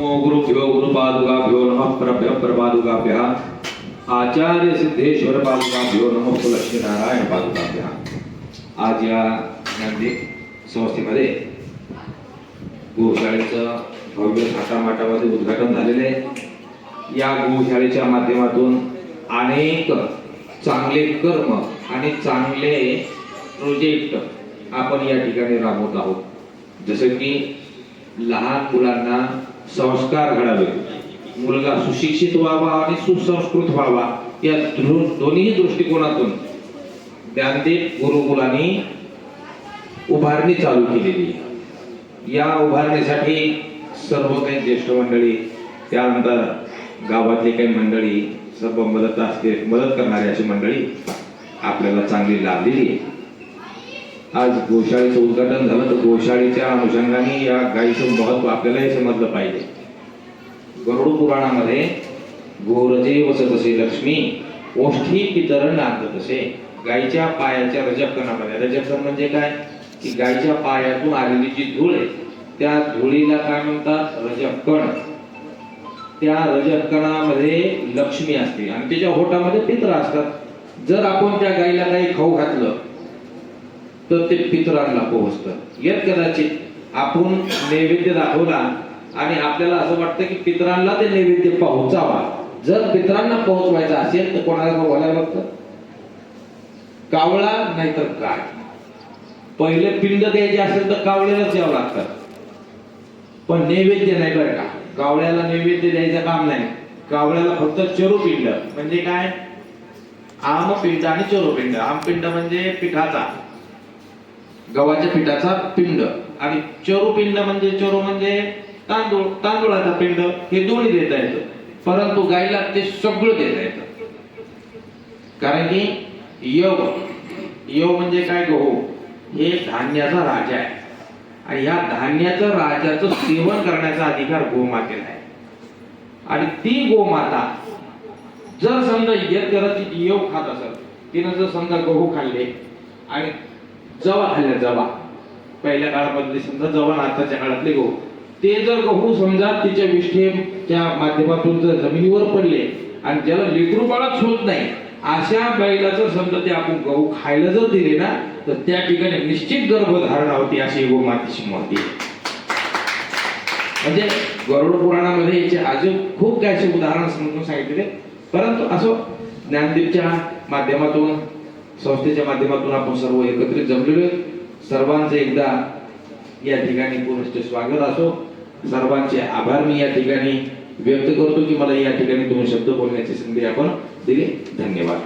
नमो गुरुभ्यो गुरुपादुकाभ्यो नमः परभ्य परपादुकाभ्यः आचार्य सिद्धेश्वर पादुकाभ्यो नमः लक्ष्मीनारायण पादुकाभ्यः। आज या ज्ञानदीप संस्थेमध्ये गोशाळेचं भव्य थाटामाटामध्ये उद्घाटन झालेले आहे. या गोशाळेच्या माध्यमातून अनेक चांगले कर्म आणि चांगले प्रोजेक्ट आपण या ठिकाणी राबवत आहोत. जसं की लहान मुलांना संस्कार घडावे. मुलगा सुशिक्षित व्हावा आणि सुसंस्कृत व्हावा या दोन्ही दृष्टिकोनातून ज्ञानदेव गुरुकुलांनी उभारणी चालू केलेली आहे. या उभारणीसाठी सर्व काही ज्येष्ठ मंडळी त्यानंतर गावातली काही मंडळी सर्व मदत असते मदत करणारी अशी मंडळी आपल्याला चांगली लाभलेली आहे. आज गोशाळेचं उद्घाटन झालं तर गोशाळेच्या अनुषंगाने या गायीचं महत्त्व आपल्याला हे समजलं पाहिजे. गरुड पुराणामध्ये गोरजे वसतसे लक्ष्मी ओष्ठी पितर नांदत तसे गायीच्या पायाच्या रजकणामध्ये रजकण म्हणजे काय? की गायीच्या पायातून आलेली जी धूळ आहे त्या धुळीला काय म्हणतात? रजकण त्या रजकणामध्ये लक्ष्मी असते आणि त्याच्या होटामध्ये पित्र असतात. जर आपण त्या गायीला काही खाऊ घातलं तर ते पितरांना पोहोचतं. यात कदाचित आपण नैवेद्य दाखवला आणि आपल्याला असं वाटतं की पितरांना ते नैवेद्य पोहोचावा. जर पितरांना पोहोचवायचं असेल तर कोणाला बोलायला लागतं कावळा नाहीतर काय? पहिले पिंड द्यायचे असेल तर कावळ्यालाच यावं लागतं. पण नैवेद्य नाही बरं का. कावळ्याला नैवेद्य द्यायचं काम नाही. कावळ्याला फक्त चरुपिंड. म्हणजे काय? आमपिंड आणि चरुपिंड. आमपिंड म्हणजे पिठाचा. गव्हाच्या पिठाचा पिंड. आणि चरुपिंड म्हणजे चरू म्हणजे तांदूळ तांदूळाचा पिंड हे दोन्ही देता येतं. परंतु गायला ते सगळं देता येतं. कारण की योग यव म्हणजे काय गहू? हे धान्याचा राजा आहे. आणि या धान्याचं राजाचं सेवन करण्याचा अधिकार गोमातेला आहे. आणि ती गोमाता जर समजा येत करत योग खात असत तिनं जर समजा गहू खाल्ले आणि जवा खाल्ल्या जवा. पहिल्या काळामधले समजा जवा आताच्या काळातले गहू. ते जर गहू समजा तिच्या विष्ठेच्या माध्यमातून जर जमिनीवर पडले आणि ज्याला लेकरू होत नाही अशा बैलाचं समजा ते आपण गहू खायला जर दिले ना तर त्या ठिकाणी निश्चित गर्भधारणा होती अशी गो मातीची माती म्हणजे गरुड पुराणामध्ये याचे अजून खूप काही असे उदाहरण समजून सांगितले परंतु असो ज्ञानदीपच्या माध्यमातून संस्थेच्या माध्यमातून आपण सर्व एकत्रित जमलेलो सर्वांचे एकदा या ठिकाणी पुनश्च स्वागत असो. सर्वांचे आभार मी या ठिकाणी व्यक्त करतो की मला या ठिकाणी दोन शब्द बोलण्याची संधी आपण दिली. धन्यवाद.